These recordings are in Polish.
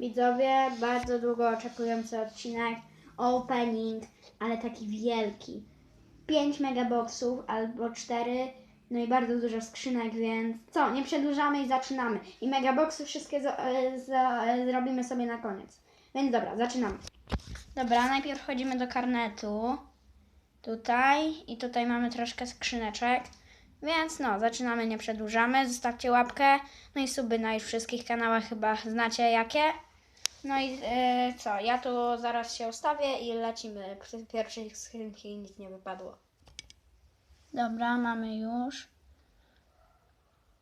Widzowie, bardzo długo oczekujący odcinek, opening, ale taki wielki. 5 megaboxów albo 4, no i bardzo dużo skrzynek, więc co, nie przedłużamy i zaczynamy. I megaboxy wszystkie za, e, za, e, zrobimy sobie na koniec. Więc dobra, zaczynamy. Dobra, najpierw wchodzimy do karnetu. Tutaj i tutaj mamy troszkę skrzyneczek. Więc no, zaczynamy, nie przedłużamy. Zostawcie łapkę. No i suby na już wszystkich kanałach chyba znacie jakie. No i e, co, ja tu zaraz się ustawię i lecimy. Pierwszej skrzynki nic nie wypadło. Dobra, mamy już.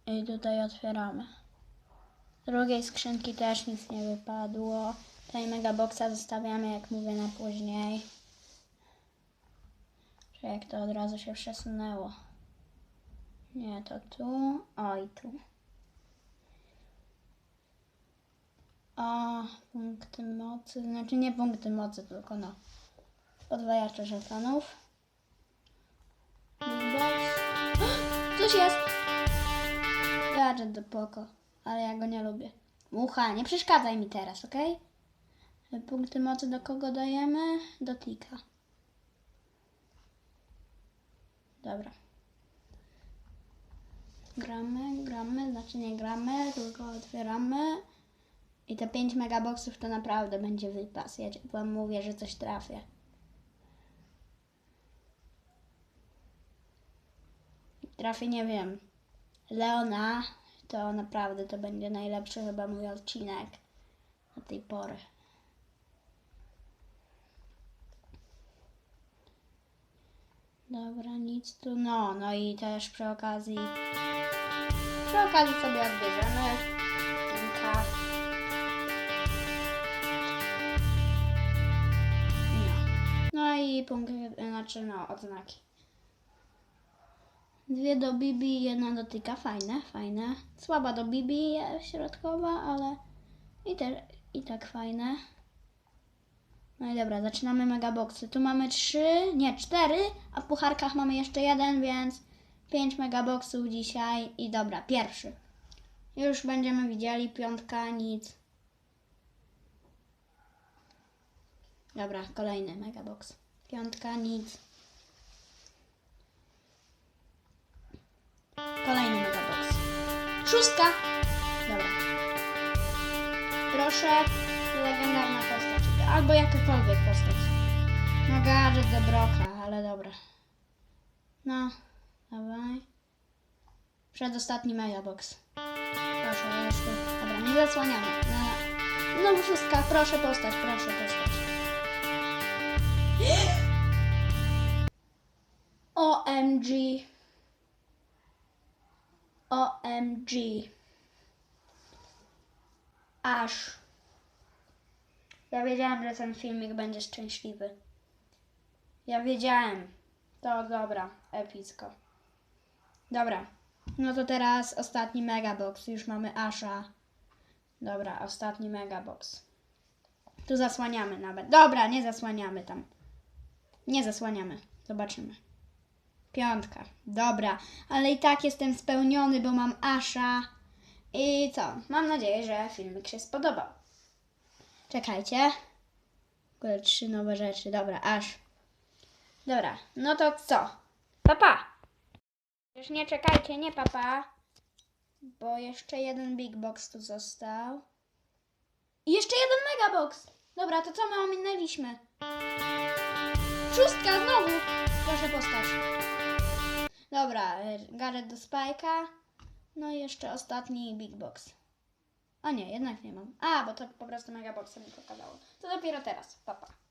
I tutaj otwieramy. Z drugiej skrzynki też nic nie wypadło. Tutaj megaboxa zostawiamy, jak mówię, na później. Czy jak to od razu się przesunęło. Nie, to tu. O, i tu. O, punkty mocy. Znaczy nie punkty mocy, tylko no. Podwajacze żetonów. Coś jest! Gadżet do poko, ale ja go nie lubię. Mucha, nie przeszkadzaj mi teraz, ok? Punkty mocy do kogo dajemy? Do Tika. Dobra. Gramy, gramy, znaczy nie gramy, tylko otwieramy. I te 5 megaboxów to naprawdę będzie wypas. Ja wam mówię, że coś trafię. Trafię, nie wiem. Leona, to naprawdę to będzie najlepszy chyba mój odcinek do tej pory. Dobra, nic tu. No, no i też przy okazji. Przy okazji sobie odbierzemy. Kilka. I punkty, znaczy no, odznaki. Dwie do Bibi, jedna do Tyka. Fajne, fajne. Słaba do Bibi, środkowa, ale i, te, i tak fajne. No i dobra, zaczynamy megaboxy. Tu mamy trzy, nie cztery, a w pucharkach mamy jeszcze jeden, więc pięć megaboxów dzisiaj. I dobra, pierwszy. Już będziemy widzieli, piątka, nic. Dobra, kolejny megabox. Piątka, nic. Kolejny megabox. Szóstka! Dobra. Proszę, legendarna postać. Albo jakakolwiek postać. No gadżet do broka, ale dobra. No, dawaj. Przedostatni megabox. Proszę, jeszcze. Dobra, nie zasłaniamy. No, no szóstka, proszę postać, proszę postać. OMG. OMG. Aż. Ja wiedziałem, że ten filmik będzie szczęśliwy. Ja wiedziałem. To dobra, epicko. Dobra. No to teraz ostatni megabox. Już mamy Asha. Dobra, ostatni megabox. Tu zasłaniamy nawet. Dobra, nie zasłaniamy tam. Nie zasłaniamy. Zobaczymy. Piątka. Dobra, ale i tak jestem spełniony, bo mam Asha. I co? Mam nadzieję, że filmik się spodobał. Czekajcie. W ogóle trzy nowe rzeczy. Dobra, aż. Dobra, no to co? Papa. Już nie czekajcie, nie papa. Bo jeszcze jeden big box tu został. I jeszcze jeden megabox. Dobra, to co my ominęliśmy? Szóstka znowu. Proszę postać. Dobra, y, gadżet do spajka. No i jeszcze ostatni big box. A nie, jednak nie mam. A, bo to po prostu megaboxa mi pokazało. To dopiero teraz. Papa. Pa.